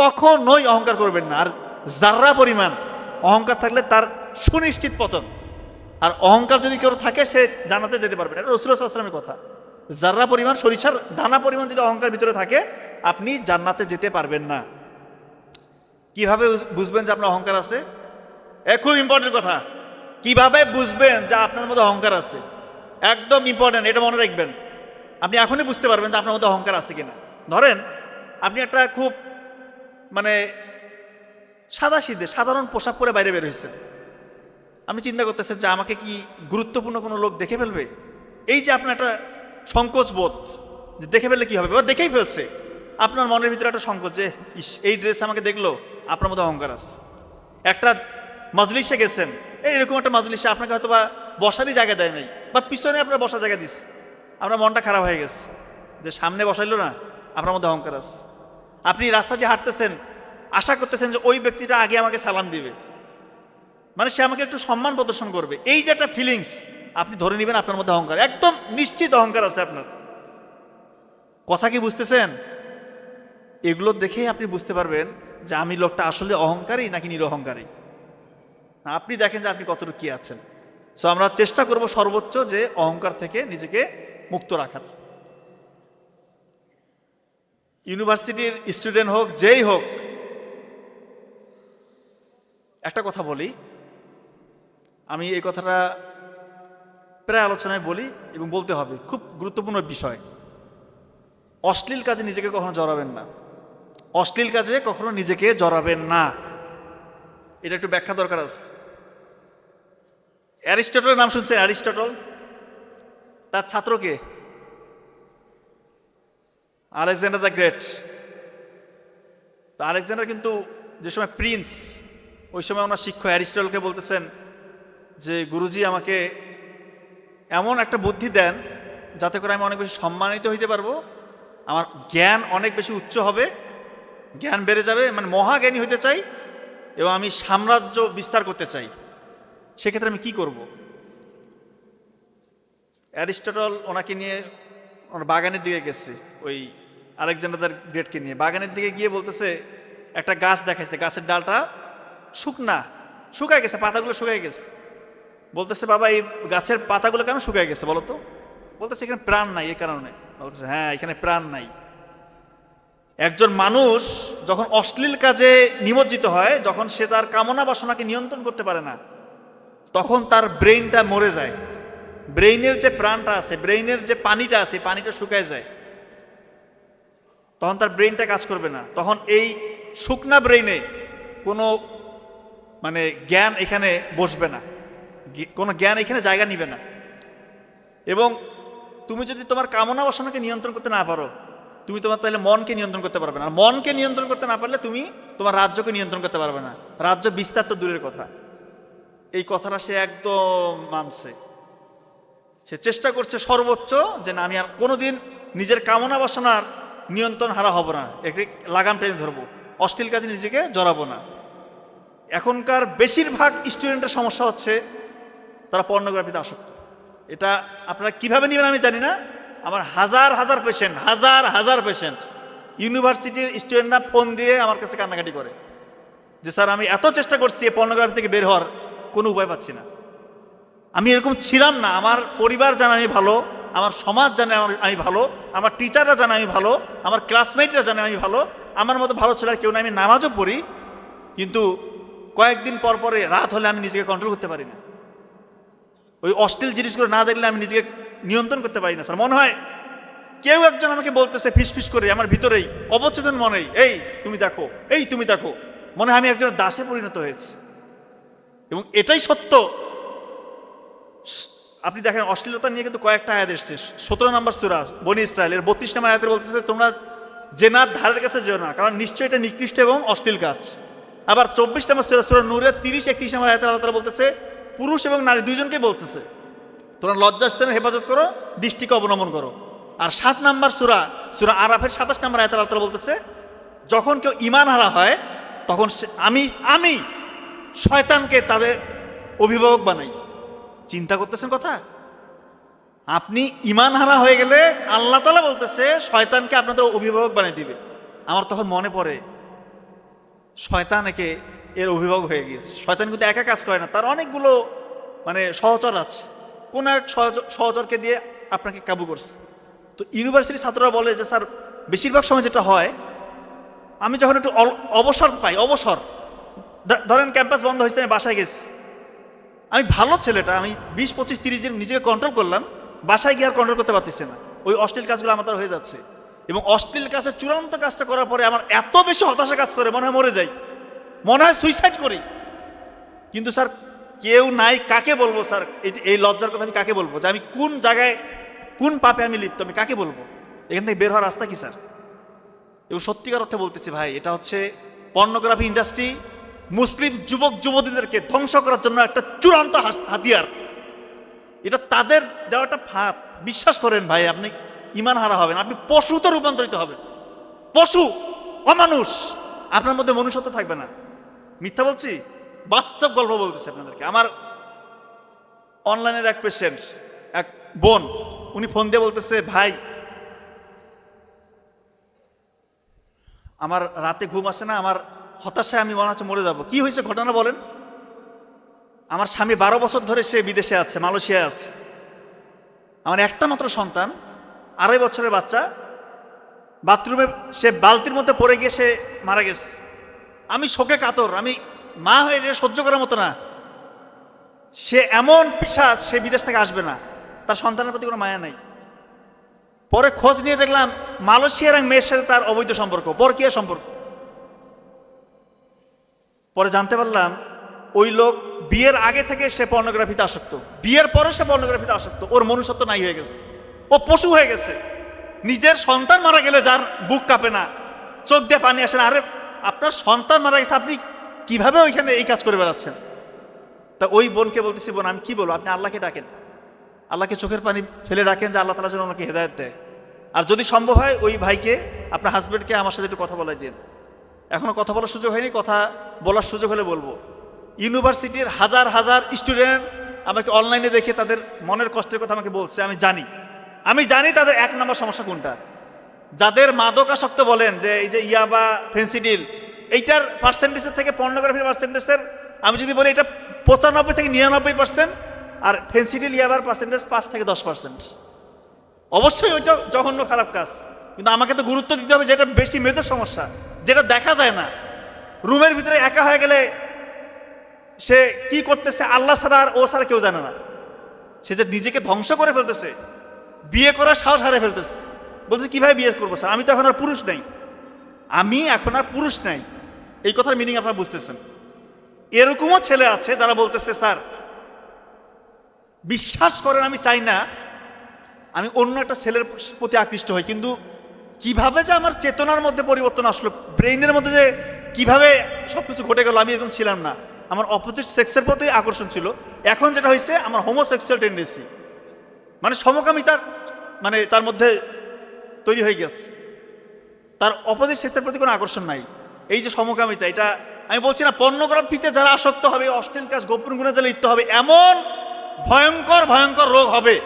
কখনোই অহংকার করবেন না। আর যার্রা পরিমাণ অহংকার থাকলে তার সুনিশ্চিত পতন। আর অহংকার যদি কেউ থাকে, সে জানাতে যেতে পারবে না। এটা রসুল আসলামের কথা। যার্রা পরিমাণ, সরিষার দানা পরিমাণ যদি অহংকার ভিতরে থাকে, আপনি জান্নাতে যেতে পারবেন না। কীভাবে বুঝবেন যে আপনার অহংকার আছে? এ খুব ইম্পর্টেন্ট কথা। কীভাবে বুঝবেন যে আপনার মধ্যে অহংকার আছে? একদম ইম্পর্টেন্ট এটা মনে রাখবেন। আপনি এখনই বুঝতে পারবেন যে আপনার মধ্যে অহংকার আছে কিনা। ধরেন, আপনি একটা খুব মানে সাদা সিধে সাধারণ পোশাক পরে বাইরে বের হয়েছেন আপনি চিন্তা করতেছেন যে আমাকে কি গুরুত্বপূর্ণ কোনো লোক দেখে ফেলবে? এই যে আপনার একটা সংকোচ বোধ যে দেখে ফেললে কি হবে? বা দেখেই ফেলছে। আপনার মনের ভিতরে একটা সংকোচ যে এই ড্রেস আমাকে দেখল, আপনার মতো অহংকার আছে। একটা মাজলিসে গেছেন, এই এরকম একটা মাজলিসে আপনাকে হয়তো বা বসারই জায়গা দেয় নাই, বা পিছনে আপনার বসার জায়গা দিস আপনার মনটা খারাপ হয়ে গেছে, যে সামনে বসাইলো না, আপনার মধ্যে অহংকার আছে। আপনি রাস্তা দিয়ে হাঁটতেছেন আশা করতেছেন যে ওই ব্যক্তিটা আগে আমাকে সালাম দিবে। মানে সে আমাকে একটু সম্মান প্রদর্শন করবে। এই যে একটা ফিলিংস আপনি ধরে নেবেন আপনার মধ্যে অহংকার। একদম নিশ্চিত অহংকার আছে আপনার। কথা কি বুঝতেছেন? এগুলো দেখেই আপনি বুঝতে পারবেন যে আমি লোকটা আসলে অহংকারী নাকি নিরহংকারী। আপনি দেখেন যে আপনি কতটুকু কি আছেন। সো আমরা চেষ্টা করব সর্বোচ্চ যে অহংকার থেকে নিজেকে মুক্ত রাখার। ইউনিভার্সিটির স্টুডেন্ট হোক, যেই হোক একটা কথা বলি। আমি এই কথাটা প্রায় আলোচনায় বলি এবং বলতে হবে, খুব গুরুত্বপূর্ণ বিষয়। অশ্লীল কাজে নিজেকে কখনো জড়াবেন না। অশ্লীল কাজে কখনো নিজেকে জড়াবেন না। এটা একটু ব্যাখ্যা দরকার আছে। অ্যারিস্টটলের নাম শুনছেন? অ্যারিস্টটল। তার ছাত্রকে আলেকজান্ডার দ্য গ্রেট। তো আলেকজান্ডার কিন্তু যে সময় প্রিন্স ওই সময় ওনার শিক্ষক অ্যারিস্টটলকে বলতেছেন যে, গুরুজি, আমাকে এমন একটা বুদ্ধি দেন যাতে করে আমি অনেক বেশি সম্মানিত হইতে পারব। আমার জ্ঞান অনেক বেশি উচ্চ হবে, জ্ঞান বেড়ে যাবে মানে মহাজ্ঞানী হইতে চাই এবং আমি সাম্রাজ্য বিস্তার করতে চাই। সেক্ষেত্রে আমি কি করব? অ্যারিস্টটল ওনাকে নিয়ে ওনার বাগানের দিকে গেছে, ওই আলেকজান্ডার গ্রেটকে নিয়ে। বাগানের দিকে গিয়ে বলতেছে, একটা গাছ দেখাইছে, গাছের ডালটা শুকনা, শুকায় গেছে, পাতাগুলো শুকায় গেছে। বলতেছে, বাবা, এই গাছের পাতাগুলো কেন শুকায় গেছে বলো তো? বলতেছে, এখানে প্রাণ নাই এই কারণে। বলতেছে হ্যাঁ এখানে প্রাণ নাই। একজন মানুষ যখন অশ্লীল কাজে নিমজ্জিত হয়, যখন সে তার কামনা বাসনাকে নিয়ন্ত্রণ করতে পারে না, তখন তার ব্রেইনটা মরে যায়। ব্রেইনের যে প্রাণটা আছে, ব্রেইনের যে পানিটা আছে পানিটা শুকায় যায়। তখন তার ব্রেইনটা কাজ করবে না। তখন এই শুকনা ব্রেইনে কোনো মানে জ্ঞান এখানে বসবে না। কোনো জ্ঞান এখানে জায়গা নিবে না। এবং তুমি যদি তোমার কামনা বাসনাকে নিয়ন্ত্রণ করতে না পারো, তুমি তোমার তাহলে মনকে নিয়ন্ত্রণ করতে পারবে না। আর মনকে নিয়ন্ত্রণ করতে না পারলে তুমি তোমার রাজ্যকে নিয়ন্ত্রণ করতে পারবে না। রাজ্য বিস্তার তো দূরের কথা। এই কথাটা সে একদম মানছে। সে চেষ্টা করছে সর্বোচ্চ যে না, আমি আর কোনোদিন নিজের কামনা বাসনার নিয়ন্ত্রণ হারা হব না। একটি লাগাম টেনে ধরবো। অশ্লীল কাজে নিজেকে জড়াবো না। এখনকার বেশিরভাগ স্টুডেন্টের সমস্যা হচ্ছে তারা পর্নোগ্রাফিতে আসক্ত। এটা আপনারা কীভাবে নেবেন আমি জানি না। আমার হাজার হাজার পেশেন্ট হাজার হাজার পেশেন্ট ইউনিভার্সিটির স্টুডেন্টরা ফোন দিয়ে আমার কাছে কান্নাকাটি করে যে, স্যার, আমি এত চেষ্টা করছি এই পর্নোগ্রাফি থেকে বের হওয়ার, কোনো উপায় পাচ্ছি না। আমি এরকম ছিলাম না। আমার পরিবার জানে আমি ভালো, আমার সমাজ জানে আমার, আমি ভালো, আমার টিচাররা জানে আমি ভালো, আমার ক্লাসমেটরা জানে আমি ভালো, আমার মতো ভালো ছেলে কেউ না। আমি নামাজও পড়ি, কিন্তু কয়েকদিন পর পরে রাত হলে আমি নিজেকে কন্ট্রোল করতে পারি না। ওই অশ্লীল জিনিসগুলো না দেখলে আমি নিজেকে নিয়ন্ত্রণ করতে পারি না। স্যার, মনে হয় কেউ একজন আমাকে বলতেছে ফিস ফিস করে, আমার ভিতরেই অবচেতন মনেই, এই, তুমি দেখো, এই, তুমি দেখো। মনে হয় আমি একজন দাসে পরিণত হয়েছি। এবং এটাই সত্য। আপনি দেখেন, অশ্লীলতা নিয়ে কিন্তু কয়েকটা আয়াত এসছে। সতেরো নম্বর সুরা, বনি ইসরায়েলের বত্রিশ নম্বর আয়াতে বলতেছে, তোমরা জেনার ধারের কাছে যেও না, কারণ নিশ্চয়ই এটা নিকৃষ্ট এবং অশ্লীল কাজ আবার চব্বিশ নম্বর সুরা সুরা নূরের তিরিশ, একত্রিশ নম্বর আয়াতে আল্লাহ বলতেছে, পুরুষ এবং নারী দুইজনকে বলতেছে। তোমরা লজ্জাস্থানের হেফাজত করো, দৃষ্টিকে অবলম্বন করো। আর সাত নাম্বার সুরা সুরা আরাফের সাতাশ নাম্বার আয়াত আল্লাহ বলতেছে, যখন কেউ ইমান হারা হয়, তখন আমি আমি শয়তানকে তাদের অভিভাবক বানাই। চিন্তা করতেছেন কথা? আপনি ইমান হারা হয়ে গেলে আল্লাহ তালা বলতেছে, শয়তানকে আপনাদের অভিভাবক বানিয়ে দিবে। আমার তখন মনে পড়ে শয়তান একে এর অভিভাবক হয়ে গিয়েছে। শয়তান কিন্তু একা কাজ করে না, তার অনেকগুলো মানে সহচর আছে। কোন এক সহচ- সহচরকে দিয়ে আপনাকে কাবু করছে। তো ইউনিভার্সিটির ছাত্ররা বলে যে, স্যার, বেশিরভাগ সময় যেটা হয়, আমি যখন একটু অবসর পাই, অবসর ধরেন ক্যাম্পাস বন্ধ হয়েছে, আমি বাসায় গেছি। আমি ভালো ছেলেটা, আমি বিশ, পঁচিশ, তিরিশ দিন নিজেকে কন্ট্রোল করলাম, বাসায় গিয়ে আর কন্ট্রোল করতে পারতেছি না। ওই অশ্লীল কাজগুলো আমার হয়ে যাচ্ছে। এবং অশ্লীল কাজের চূড়ান্ত কাজটা করার পরে আমার এত বেশি হতাশা কাজ করে, মনে হয় মরে যাই। মনে হয় সুইসাইড করি। কিন্তু স্যার, কেউ নাই, কাকে বলব স্যার? এই- লজ্জার কথা আমি কাকে বলব? যে আমি কোন জায়গায়, কোন পাপে আমি লিপ্ত, আমি কাকে বলব? এখান থেকে বের হওয়ার রাস্তা কি স্যার? এবং সত্যিকার অর্থে বলতেছি ভাই, এটা হচ্ছে পর্নোগ্রাফি ইন্ডাস্ট্রি মুসলিম যুবক যুবতীদেরকে ধ্বংস করার জন্য একটা চূড়ান্ত হাতিয়ার। এটা তাদের দেওয়াটা ফাঁদ। বিশ্বাস করেন ভাই, আপনি ইমান হারা হবেন, আপনি পশুতে রূপান্তরিত হবেন। পশু, অমানুষ, আপনার মধ্যে মনুষ্যত্ব থাকবে না। মিথ্যা বলছি? বাস্তব গল্প বলতেছি আপনাদেরকে। আমার অনলাইনের এক পেশেন্ট এক বোন, উনি ফোন দিয়ে বলতেছে, ভাই, আমার রাতে ঘুম আসে না, আমার হতাশায় আমি মনে হচ্ছে মরে যাব। কি হয়েছে ঘটনা বলেন? আমার স্বামী বারো বছর ধরে সে বিদেশে আছে, মালয়েশিয়ায় আছে। আমার একটা মাত্র সন্তান আড়াই বছরের বাচ্চা। বাথরুমে সে বালতির মধ্যে পড়ে গিয়ে সে মারা গেছে। আমি শোকে কাতর, আমি মা হয়ে এটা সহ্য করার মতো না। সে এমন পিসাজ সে বিদেশ থেকে আসবে না। তার সন্তানের প্রতি কোনো মায়া নাই। পরে খোঁজ নিয়ে দেখলাম মালয়েশিয়ার এক মেয়ের সাথে তার অবৈধ সম্পর্ক, পরকীয়া সম্পর্ক। পরে জানতে পারলাম ওই লোক বিয়ের আগে থেকে সে পর্নোগ্রাফিতে আসক্ত। বিয়ের পরে সে পর্নোগ্রাফিতে আসক্ত। ওর মনুষ্যত্ব নাই হয়ে গেছে। ও পশু হয়ে গেছে। নিজের সন্তান মারা গেলে যার বুক কাঁপে না, চোখ দিয়ে পানি আসে না। আরে, আপনার সন্তান মারা গেছে, আপনি কীভাবে ওইখানে এই কাজ করে বেড়াচ্ছেন? তা ওই বোনকে বলতেছি, বোন, আমি কি বলব? আপনি আল্লাহকে ডাকেন। আল্লাহকে চোখের পানি ফেলে ডাকেন যে আল্লাহ তালা যেন ওনাকে হেদায়ত দেয়। আর যদি সম্ভব হয়, ওই ভাইকে, আপনার হাজবেন্ডকে আমার সাথে একটু কথা বলাই দিন। এখনও কথা বলার সুযোগ হয়নি, কথা বলার সুযোগ হলে বলব। ইউনিভার্সিটির হাজার হাজার স্টুডেন্ট আমাকে অনলাইনে দেখে তাদের মনের কষ্টের কথা আমাকে বলছে, আমি জানি। আমি জানি তাদের এক নম্বর সমস্যা কোনটা। যাদের মাদকাসক্ত বলেন যে এই যে ইয়াবা, ফেন্সিডিল, এইটার পার্সেন্টেজের থেকে পর্নোগ্রাফির পার্সেন্টেজের আমি যদি বলি এটা পঁচানব্বই থেকে নিরানব্বই পার্সেন্ট আর ফেন্সিডিল ইয়াবার পার্সেন্টেজ পাঁচ থেকে দশ পার্সেন্ট অবশ্যই ওইটা জঘন্য খারাপ কাজ। কিন্তু আমাকে তো গুরুত্ব দিতে হবে যেটা বেশি মেয়েদের সমস্যা, যেটা দেখা যায় না। রুমের ভিতরে একা হয়ে গেলে সে কি করতেছে আল্লাহ ছাড়া আর ও ছাড়া কেউ জানে না। সে যে নিজেকে ধ্বংস করে ফেলতেছে বিয়ে করার সাহস হারিয়ে ফেলতেছে। বলছে কীভাবে বিয়ে করব স্যার? আমি তো এখন আর পুরুষ নাই। আমি এখন আর পুরুষ নাই। এই কথার মিনিং আপনারা বুঝতেছেন। এরকমও ছেলে আছে, তারা বলতেছে, স্যার, বিশ্বাস করেন, আমি চাই না আমি অন্য একটা ছেলের প্রতি আকৃষ্ট হই। কিন্তু কীভাবে যে আমার চেতনার মধ্যে পরিবর্তন আসলো, ব্রেইনের মধ্যে যে কীভাবে সব কিছু ঘটে গেল, আমি এরকম ছিলাম না। আমার অপোজিট সেক্সের প্রতি আকর্ষণ ছিল। এখন যেটা হয়েছে আমার হোমোসেক্সুয়াল টেন্ডেন্সি মানে সমকামিতার মানে তার মধ্যে তৈরি হয়ে গেছে। তার অপোজিট সেক্সের প্রতি কোনো আকর্ষণ নাই। এই যে সমকামিতা, এটা আমি বলছি না, পর্নোগ্রাফিতে যারা আসক্ত হবে, অশ্লীল কাজ, গোপন গুণে যারা লিপ্ত হবে, এমন ভয়ঙ্কর ভয়ঙ্কর রোগ হবে,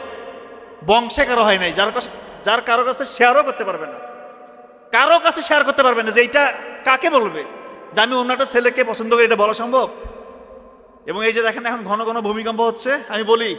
বংশে কারও হয় নাই। যার কাছে যার কারও কাছে শেয়ারও করতে পারবে না। কারও কাছে শেয়ার করতে পারবে না যে এইটা কাকে বলবে? যে আমি অন্য একটা ছেলেকে পছন্দ করি, এটা বলা সম্ভব? এবং এই যে দেখেন, এখন ঘন ঘন ভূমিকম্প হচ্ছে। আমি বলি